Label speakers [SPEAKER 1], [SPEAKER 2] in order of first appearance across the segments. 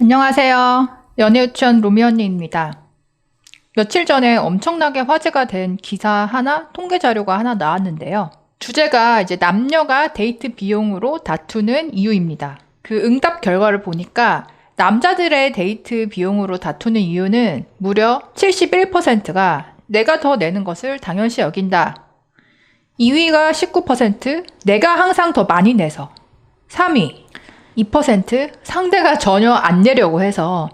[SPEAKER 1] 안녕하세요. 연애유치원 로미 언니입니다. 며칠 전에 엄청나게 화제가 된 기사 하나, 통계 자료가 하나 나왔는데요. 주제가 이제 남녀가 데이트 비용으로 다투는 이유입니다. 그 응답 결과를 보니까 남자들의 데이트 비용으로 다투는 이유는 무려 71%가 내가 더 내는 것을 당연시 여긴다. 2위가 19%, 내가 항상 더 많이 내서. 3위, 2% 상대가 전혀 안 내려고 해서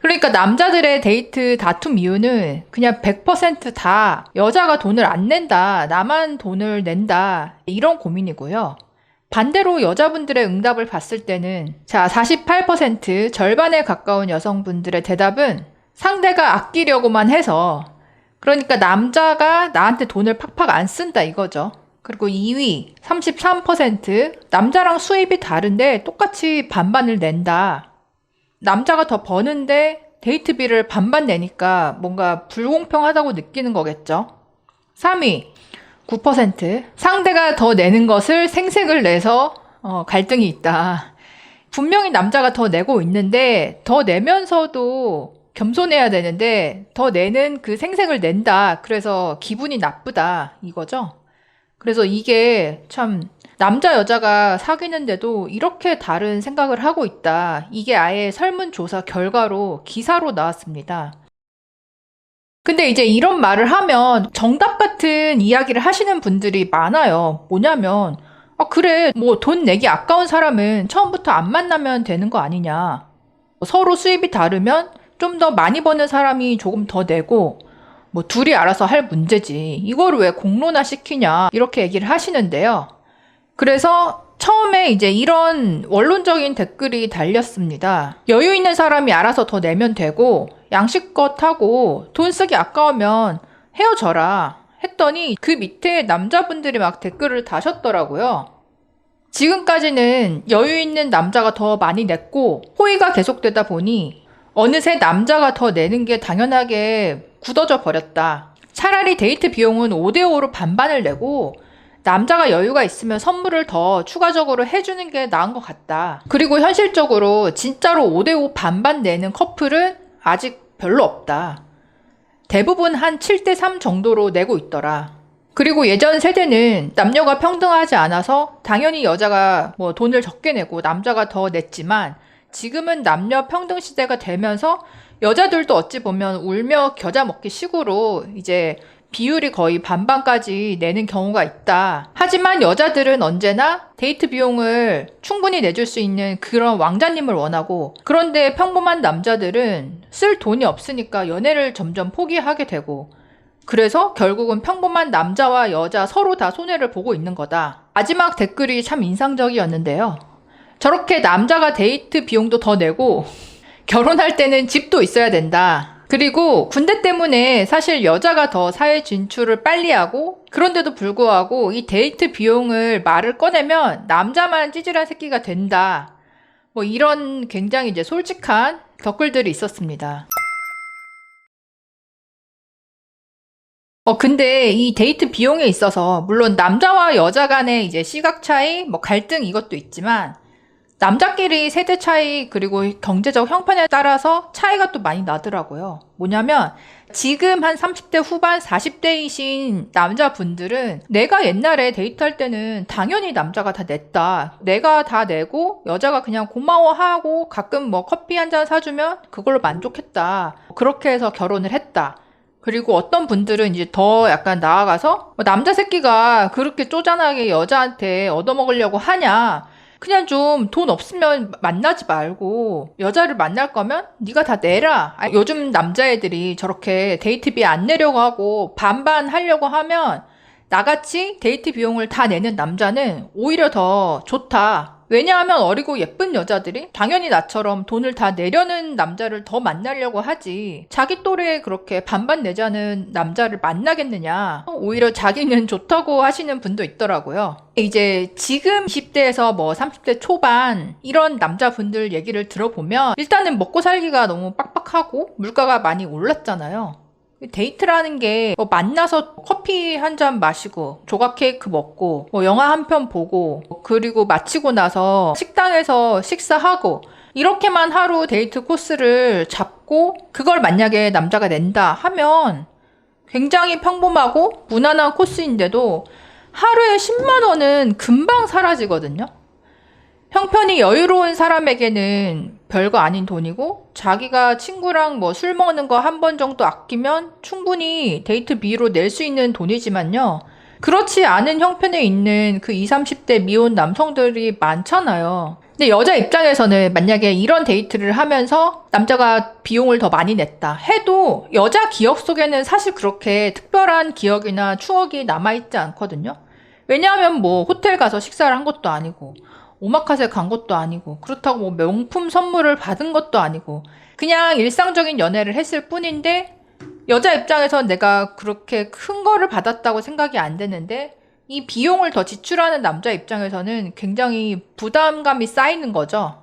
[SPEAKER 1] 그러니까 남자들의 데이트 다툼 이유는 그냥 100%다 여자가 돈을 안 낸다 나만 돈을 낸다 이런 고민이고요. 반대로 여자분들의 응답을 봤을 때는 자 48% 절반에 가까운 여성분들의 대답은 상대가 아끼려고만 해서 그러니까 남자가 나한테 돈을 팍팍 안 쓴다 이거죠. 그리고 2위 33% 남자랑 수입이 다른데 똑같이 반반을 낸다. 남자가 더 버는데 데이트비를 반반 내니까 뭔가 불공평하다고 느끼는 거겠죠. 3위 9% 상대가 더 내는 것을 생색을 내서 어, 갈등이 있다. 분명히 남자가 더 내고 있는데 더 내면서도 겸손해야 되는데 더 내는 그 생색을 낸다. 그래서 기분이 나쁘다. 이거죠. 그래서 이게 참 남자 여자가 사귀는데도 이렇게 다른 생각을 하고 있다. 이게 아예 설문조사 결과로 기사로 나왔습니다. 근데 이제 이런 말을 하면 정답 같은 이야기를 하시는 분들이 많아요. 뭐냐면, 아, 그래, 뭐 돈 내기 아까운 사람은 처음부터 안 만나면 되는 거 아니냐. 서로 수입이 다르면 좀 더 많이 버는 사람이 조금 더 내고, 뭐 둘이 알아서 할 문제지. 이거를 왜 공론화 시키냐. 이렇게 얘기를 하시는데요. 그래서 처음에 이제 이런 원론적인 댓글이 달렸습니다. 여유 있는 사람이 알아서 더 내면 되고, 양식껏 하고, 돈 쓰기 아까우면 헤어져라. 했더니 그 밑에 남자분들이 막 댓글을 다셨더라고요. 지금까지는 여유 있는 남자가 더 많이 냈고, 호의가 계속되다 보니, 어느새 남자가 더 내는 게 당연하게 굳어져 버렸다. 차라리 데이트 비용은 5대5로 반반을 내고 남자가 여유가 있으면 선물을 더 추가적으로 해주는 게 나은 것 같다. 그리고 현실적으로 진짜로 5대5 반반 내는 커플은 아직 별로 없다. 대부분 한 7대3 정도로 내고 있더라. 그리고 예전 세대는 남녀가 평등하지 않아서 당연히 여자가 뭐 돈을 적게 내고 남자가 더 냈지만 지금은 남녀 평등 시대가 되면서 여자들도 어찌 보면 울며 겨자 먹기 식으로 이제 비율이 거의 반반까지 내는 경우가 있다. 하지만 여자들은 언제나 데이트 비용을 충분히 내줄 수 있는 그런 왕자님을 원하고 그런데 평범한 남자들은 쓸 돈이 없으니까 연애를 점점 포기하게 되고 그래서 결국은 평범한 남자와 여자 서로 다 손해를 보고 있는 거다. 마지막 댓글이 참 인상적이었는데요. 저렇게 남자가 데이트 비용도 더 내고 결혼할 때는 집도 있어야 된다. 그리고 군대 때문에 사실 여자가 더 사회 진출을 빨리 하고 그런데도 불구하고 이 데이트 비용을 말을 꺼내면 남자만 찌질한 새끼가 된다. 뭐 이런 굉장히 이제 솔직한 댓글들이 있었습니다. 어, 근데 이 데이트 비용에 있어서 물론 남자와 여자 간의 이제 시각 차이, 뭐 갈등 이것도 있지만 남자끼리 세대 차이 그리고 경제적 형편에 따라서 차이가 또 많이 나더라고요. 뭐냐면 지금 한 30대 후반 40대이신 남자분들은 내가 옛날에 데이트할 때는 당연히 남자가 다 냈다. 내가 다 내고 여자가 그냥 고마워하고 가끔 뭐 커피 한 잔 사주면 그걸로 만족했다. 그렇게 해서 결혼을 했다. 그리고 어떤 분들은 이제 더 약간 나아가서 뭐 남자 새끼가 그렇게 쪼잔하게 여자한테 얻어먹으려고 하냐. 그냥 좀 돈 없으면 만나지 말고 여자를 만날 거면 네가 다 내라. 아, 요즘 남자애들이 저렇게 데이트비 안 내려고 하고 반반 하려고 하면 나같이 데이트 비용을 다 내는 남자는 오히려 더 좋다. 왜냐하면 어리고 예쁜 여자들이 당연히 나처럼 돈을 다 내려는 남자를 더 만나려고 하지. 자기 또래에 그렇게 반반 내자는 남자를 만나겠느냐. 오히려 자기는 좋다고 하시는 분도 있더라고요. 이제 지금 20대에서 뭐 30대 초반 이런 남자분들 얘기를 들어보면 일단은 먹고 살기가 너무 빡빡하고 물가가 많이 올랐잖아요. 데이트라는 게 뭐 만나서 커피 한 잔 마시고 조각 케이크 먹고 뭐 영화 한 편 보고 그리고 마치고 나서 식당에서 식사하고 이렇게만 하루 데이트 코스를 잡고 그걸 만약에 남자가 낸다 하면 굉장히 평범하고 무난한 코스인데도 하루에 10만 원은 금방 사라지거든요. 형편이 여유로운 사람에게는 별거 아닌 돈이고 자기가 친구랑 뭐 술 먹는 거 한 번 정도 아끼면 충분히 데이트비로 낼 수 있는 돈이지만요. 그렇지 않은 형편에 있는 그 20, 30대 미혼 남성들이 많잖아요. 근데 여자 입장에서는 만약에 이런 데이트를 하면서 남자가 비용을 더 많이 냈다 해도 여자 기억 속에는 사실 그렇게 특별한 기억이나 추억이 남아있지 않거든요. 왜냐하면 뭐 호텔 가서 식사를 한 것도 아니고 오마카세 간 것도 아니고 그렇다고 뭐 명품 선물을 받은 것도 아니고 그냥 일상적인 연애를 했을 뿐인데 여자 입장에서 내가 그렇게 큰 거를 받았다고 생각이 안 되는데 이 비용을 더 지출하는 남자 입장에서는 굉장히 부담감이 쌓이는 거죠.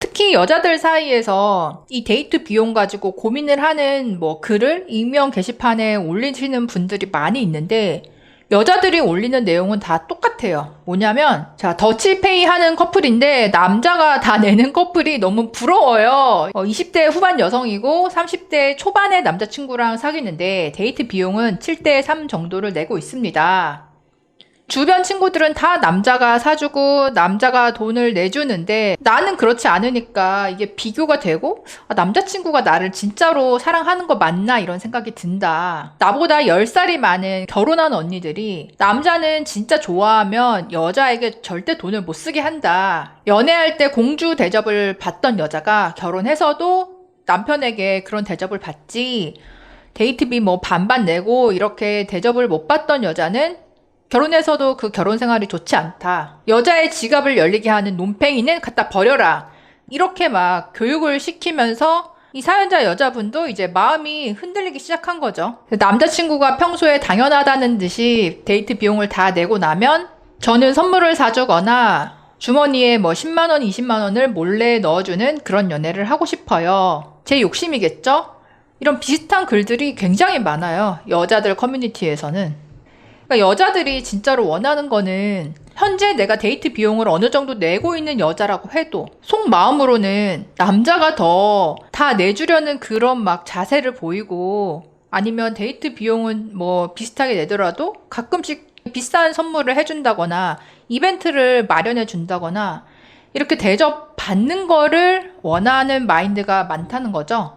[SPEAKER 1] 특히 여자들 사이에서 이 데이트 비용 가지고 고민을 하는 뭐 글을 익명 게시판에 올리시는 분들이 많이 있는데 여자들이 올리는 내용은 다 똑같아요. 뭐냐면, 자, 더치페이 하는 커플인데, 남자가 다 내는 커플이 너무 부러워요. 어, 20대 후반 여성이고, 30대 초반의 남자친구랑 사귀는데, 데이트 비용은 7대 3 정도를 내고 있습니다. 주변 친구들은 다 남자가 사주고 남자가 돈을 내주는데 나는 그렇지 않으니까 이게 비교가 되고 아, 남자친구가 나를 진짜로 사랑하는 거 맞나 이런 생각이 든다. 나보다 10살이 많은 결혼한 언니들이 남자는 진짜 좋아하면 여자에게 절대 돈을 못 쓰게 한다. 연애할 때 공주 대접을 받던 여자가 결혼해서도 남편에게 그런 대접을 받지 데이트비 뭐 반반 내고 이렇게 대접을 못 받던 여자는 결혼해서도 그 결혼 생활이 좋지 않다. 여자의 지갑을 열리게 하는 논팽이는 갖다 버려라. 이렇게 막 교육을 시키면서 이 사연자 여자분도 이제 마음이 흔들리기 시작한 거죠. 남자친구가 평소에 당연하다는 듯이 데이트 비용을 다 내고 나면 저는 선물을 사주거나 주머니에 뭐 10만원, 20만원을 몰래 넣어주는 그런 연애를 하고 싶어요. 제 욕심이겠죠? 이런 비슷한 글들이 굉장히 많아요. 여자들 커뮤니티에서는. 그러니까 여자들이 진짜로 원하는 거는 현재 내가 데이트 비용을 어느 정도 내고 있는 여자라고 해도 속마음으로는 남자가 더 다 내주려는 그런 막 자세를 보이고 아니면 데이트 비용은 뭐 비슷하게 내더라도 가끔씩 비싼 선물을 해준다거나 이벤트를 마련해 준다거나 이렇게 대접 받는 거를 원하는 마인드가 많다는 거죠.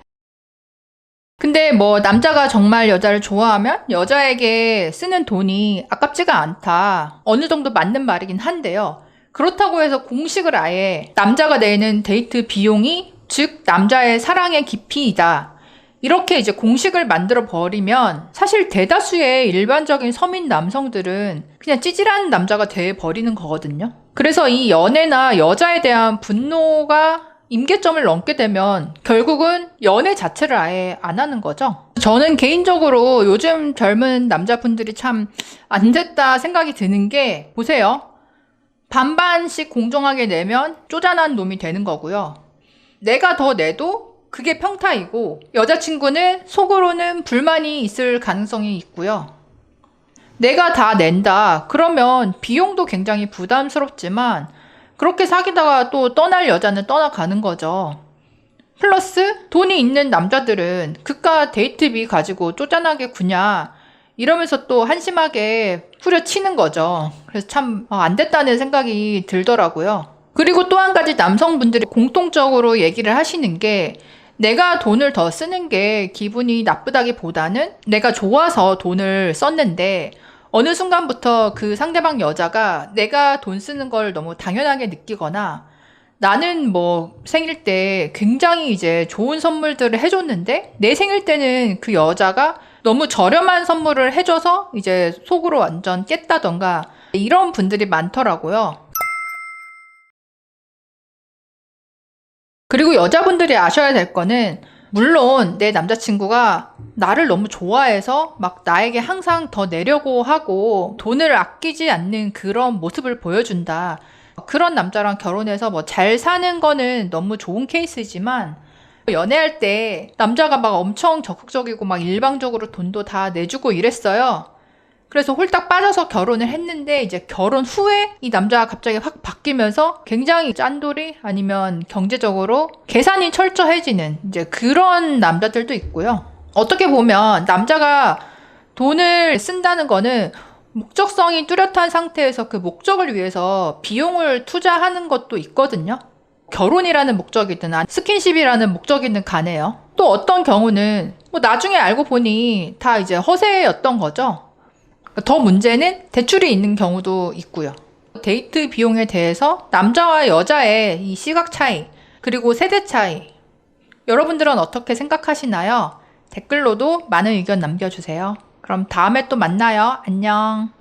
[SPEAKER 1] 근데 뭐 남자가 정말 여자를 좋아하면 여자에게 쓰는 돈이 아깝지가 않다. 어느 정도 맞는 말이긴 한데요. 그렇다고 해서 공식을 아예 남자가 내는 데이트 비용이 즉 남자의 사랑의 깊이이다. 이렇게 이제 공식을 만들어 버리면 사실 대다수의 일반적인 서민 남성들은 그냥 찌질한 남자가 돼 버리는 거거든요. 그래서 이 연애나 여자에 대한 분노가 임계점을 넘게 되면 결국은 연애 자체를 아예 안 하는 거죠. 저는 개인적으로 요즘 젊은 남자분들이 참 안 됐다 생각이 드는 게 보세요. 반반씩 공정하게 내면 쪼잔한 놈이 되는 거고요. 내가 더 내도 그게 평타이고 여자친구는 속으로는 불만이 있을 가능성이 있고요. 내가 다 낸다. 그러면 비용도 굉장히 부담스럽지만 그렇게 사귀다가 또 떠날 여자는 떠나가는 거죠. 플러스 돈이 있는 남자들은 그깟 데이트비 가지고 쪼잔하게 구냐 이러면서 또 한심하게 후려치는 거죠. 그래서 참 안 됐다는 생각이 들더라고요. 그리고 또 한 가지 남성분들이 공통적으로 얘기를 하시는 게 내가 돈을 더 쓰는 게 기분이 나쁘다기보다는 내가 좋아서 돈을 썼는데 어느 순간부터 그 상대방 여자가 내가 돈 쓰는 걸 너무 당연하게 느끼거나 나는 뭐 생일 때 굉장히 이제 좋은 선물들을 해줬는데 내 생일 때는 그 여자가 너무 저렴한 선물을 해줘서 이제 속으로 완전 깼다던가 이런 분들이 많더라고요. 그리고 여자분들이 아셔야 될 거는 물론 내 남자친구가 나를 너무 좋아해서 막 나에게 항상 더 내려고 하고 돈을 아끼지 않는 그런 모습을 보여준다. 그런 남자랑 결혼해서 뭐 잘 사는 거는 너무 좋은 케이스지만 연애할 때 남자가 막 엄청 적극적이고 막 일방적으로 돈도 다 내주고 이랬어요. 그래서 홀딱 빠져서 결혼을 했는데 이제 결혼 후에 이 남자가 갑자기 확 바뀌면서 굉장히 짠돌이 아니면 경제적으로 계산이 철저해지는 이제 그런 남자들도 있고요. 어떻게 보면 남자가 돈을 쓴다는 거는 목적성이 뚜렷한 상태에서 그 목적을 위해서 비용을 투자하는 것도 있거든요. 결혼이라는 목적이든 스킨십이라는 목적이든 간에요. 또 어떤 경우는 뭐 나중에 알고 보니 다 이제 허세였던 거죠. 더 문제는 대출이 있는 경우도 있고요. 데이트 비용에 대해서 남자와 여자의 이 시각 차이, 그리고 세대 차이. 여러분들은 어떻게 생각하시나요? 댓글로도 많은 의견 남겨주세요. 그럼 다음에 또 만나요. 안녕.